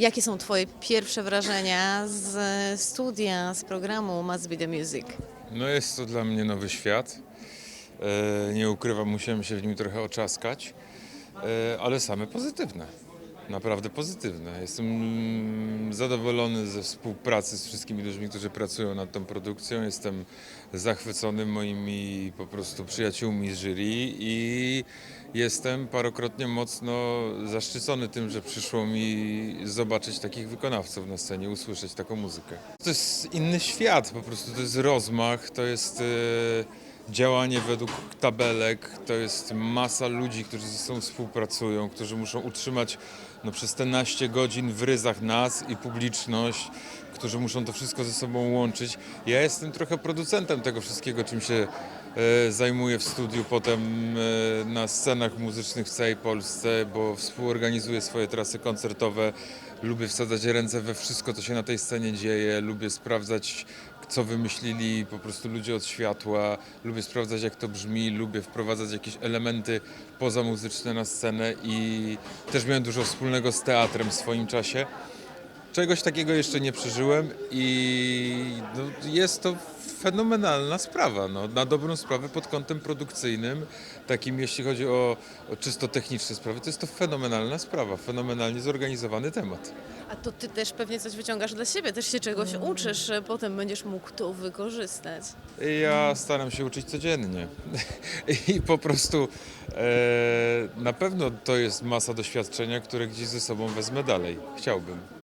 Jakie są Twoje pierwsze wrażenia z studia, z programu Must Be The Music? No jest to dla mnie nowy świat. E, Nie ukrywam, musiałem się w nim trochę oczaskać, e, ale same pozytywne. Naprawdę pozytywne. Jestem mm, zadowolony ze współpracy z wszystkimi ludźmi, którzy pracują nad tą produkcją. Jestem zachwycony moimi po prostu przyjaciółmi z jury i jestem parokrotnie mocno zaszczycony tym, że przyszło mi zobaczyć takich wykonawców na scenie, usłyszeć taką muzykę. To jest inny świat, po prostu to jest rozmach, to jest e, działanie według tabelek, to jest masa ludzi, którzy ze sobą współpracują, którzy muszą utrzymać no, przez te naście godzin w ryzach nas i publiczność, którzy muszą to wszystko ze sobą łączyć. Ja jestem trochę producentem tego wszystkiego, czym się e, zajmuję w studiu, potem e, na scenach muzycznych w całej Polsce, bo współorganizuję swoje trasy koncertowe. Lubię wsadzać ręce we wszystko, co się na tej scenie dzieje. Lubię sprawdzać, co wymyślili po prostu ludzie od światła. Lubię sprawdzać, jak to brzmi. Lubię wprowadzać jakieś elementy pozamuzyczne na scenę i też miałem dużo wspólnego z teatrem w swoim czasie. Czegoś takiego jeszcze nie przeżyłem i no, jest to fenomenalna sprawa, no, na dobrą sprawę pod kątem produkcyjnym, takim jeśli chodzi o, o czysto techniczne sprawy, to jest to fenomenalna sprawa, fenomenalnie zorganizowany temat. A to Ty też pewnie coś wyciągasz dla siebie, też się czegoś uczysz, potem będziesz mógł to wykorzystać. Ja staram się uczyć codziennie i po prostu e, na pewno to jest masa doświadczenia, które gdzieś ze sobą wezmę dalej. Chciałbym.